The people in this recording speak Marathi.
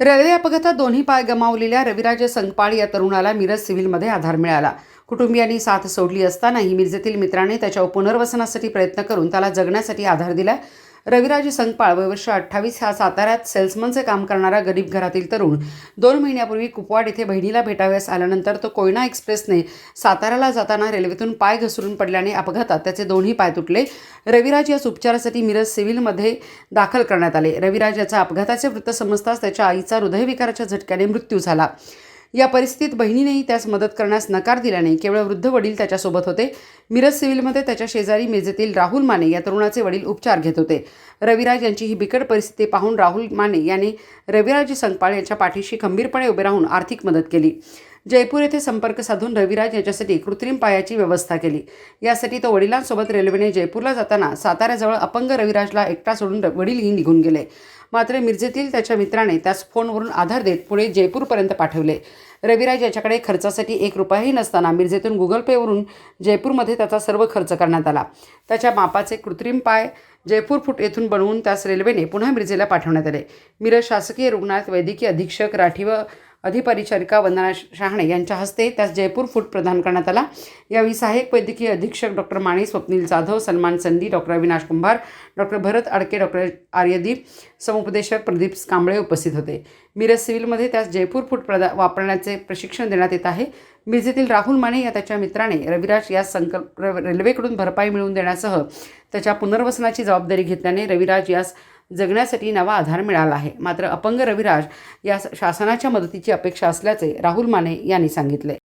रेल्वे अपघातात दोन्ही पाय गमावलेल्या रविराज संगपाळ या तरुणाला मिरज सिव्हिलमध्ये आधार मिळाला. कुटुंबियांनी साथ सोडली असतानाही मिरजेतील मित्राने त्याच्या पुनर्वसनासाठी प्रयत्न करून त्याला जगण्यासाठी आधार दिला. रविराज संगपाळ वय वर्ष अठ्ठावीस हा साताऱ्यात सेल्समनचे काम करणारा गरीब घरातील तरुण. दोन महिन्यापूर्वी कुपवाड इथे बहिणीला भेटाव्यास आल्यानंतर तो कोयना एक्सप्रेसने साताऱ्याला जाताना रेल्वेतून पाय घसरून पडल्याने अपघातात त्याचे दोन्ही पाय तुटले. रविराज यास उपचारासाठी मिरज सिव्हिलमध्ये दाखल करण्यात आले. रविराज याचा अपघाताचे वृत्त समजताच त्याच्या आईचा हृदयविकाराच्या झटक्याने मृत्यू झाला. या परिस्थितीत बहिणीनेही त्यास मदत करण्यास नकार दिल्याने केवळ वृद्ध वडील त्याच्यासोबत होते. मिरज सिव्हिलमध्ये त्याच्या शेजारी मेजेतील राहुल माने या तरुणाचे वडील उपचार घेत होते. रविराज यांची ही बिकट परिस्थिती पाहून राहुल माने यांनी रविराज संकपाळ यांच्या पाठीशी खंबीरपणे उभे राहून आर्थिक मदत केली. जयपूर येथे संपर्क साधून रविराज याच्यासाठी कृत्रिम पायाची व्यवस्था केली. यासाठी तो वडिलांसोबत रेल्वेने जयपूरला जाताना साताऱ्याजवळ अपंग रविराजला एकटा सोडून वडीलही निघून गेले. मात्र मिरजेतील त्याच्या मित्राने त्यास फोनवरून आधार देत पुढे जयपूरपर्यंत पाठवले. रविराज याच्याकडे खर्चासाठी एक रुपयाही नसताना मिरजेतून गुगल पेवरून जयपूरमध्ये त्याचा सर्व खर्च करण्यात आला. त्याच्या मापाचे कृत्रिम पाय जयपूर फूट येथून बनवून त्यास रेल्वेने पुन्हा मिरजेला पाठवण्यात आले. मिरज शासकीय रुग्णालयात वैद्यकीय अधीक्षक राठी व अधिपरिचारिका वंदना शहाणे यांच्या हस्ते त्यास जयपूर फूट प्रदान करण्यात आला. यावेळी सहाय्यक वैद्यकीय अधीक्षक doctor माणी Swapnil Jadhav Salman Sandhi doctor Avinash Kumbhar doctor Bharat Adke doctor Aryadeep समुपदेशक प्रदीप कांबळे उपस्थित होते. मिरज सिव्हिलमध्ये त्यास जयपूर फूट प्रदा वापरण्याचे प्रशिक्षण देण्यात येत आहे. मिरजेतील राहुल माने या त्याच्या मित्राने रविराज यास संकल्प रेल्वेकडून भरपाई मिळवून देण्यासह त्याच्या पुनर्वसनाची जबाबदारी घेतल्याने रविराज यास जगण्यासाठी नवा आधार मिळाला आहे. मात्र अपंग रविराज यास शासनाच्या मदतीची अपेक्षा असल्याचे राहुल माने यांनी सांगितले.